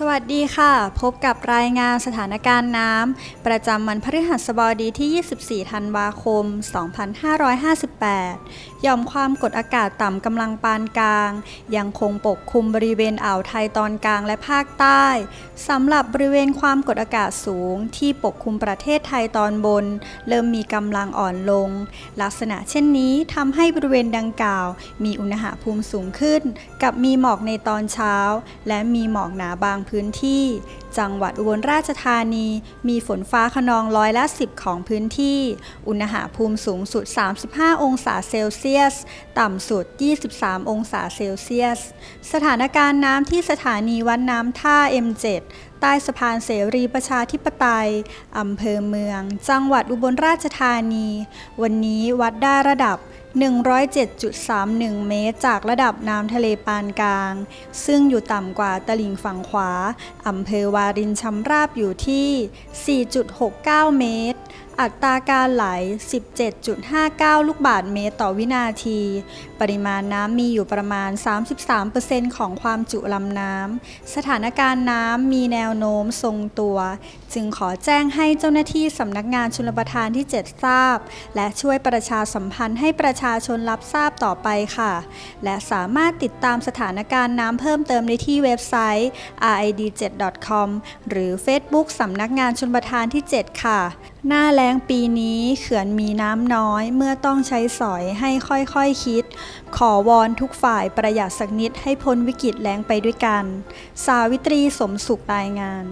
สวัสดีค่ะ พบกับรายงานสถานการณ์น้ำประจำวันพฤหัสบดีที่ 24 ธันวาคม 2558 ย่อมความกดอากาศต่ำกำลังปานกลาง ยังคงปกคลุมบริเวณอ่าวไทยตอนกลางและภาคใต้สำหรับบริเวณความกดอากาศสูง ที่ปกคลุมประเทศไทยตอนบน เริ่มมีกำลังอ่อนลง ลักษณะเช่นนี้ทำให้บริเวณดังกล่าว มีอุณหภูมิสูงขึ้น กับมีหมอกในตอนเช้า และมีหมอกหนาบางพื้นที่ จังหวัดอุบลราชธานี มีฝนฟ้าขนองร้อยละ 10 ของพื้นที่ อุณหภูมิสูงสุด 35 องศาเซลเซียส ต่ำสุด 23 องศาเซลเซียส สถานการณ์น้ำที่สถานีวัดน้ำท่า M7 ใต้สะพานเสรีประชาธิปไตย อำเภอเมือง จังหวัดอุบลราชธานี วันนี้วัดได้ระดับ 107.31 เมตร จากระดับน้ำทะเลปานกลาง ซึ่งอยู่ต่ำกว่าตลิ่งฝั่งขวาอำเภอวารินชำราบอยู่ที่ 4.69 เมตร อัตราการไหล 17.59 ลูกบาศก์เมตรต่อวินาที ปริมาณน้ำมีอยู่ประมาณ 33%ของความจุลำน้ำ สถานการณ์น้ำมีแนวโน้มทรงตัวจึงขอแจ้งให้เจ้าหน้าที่สำนักงานชลประทานที่ 7 ทราบ และช่วยประชาสัมพันธ์ให้ประชาชนรับทราบต่อไปค่ะ และสามารถติดตามสถานการณ์น้ำเพิ่มเติมได้ที่เว็บไซต์ rid7.com หรือ Facebook สำนักงานชลประทานที่ 7 ค่ะ หน้าแล้งปีนี้เขื่อนมีน้ำน้อยเมื่อต้องใช้สอยให้ค่อยๆคคิด ขอวอนทุกฝ่ายประหยัดสักนิดให้พ้นวิกฤตแล้งไปด้วยกัน สาวิตรีสมสุขรายงาน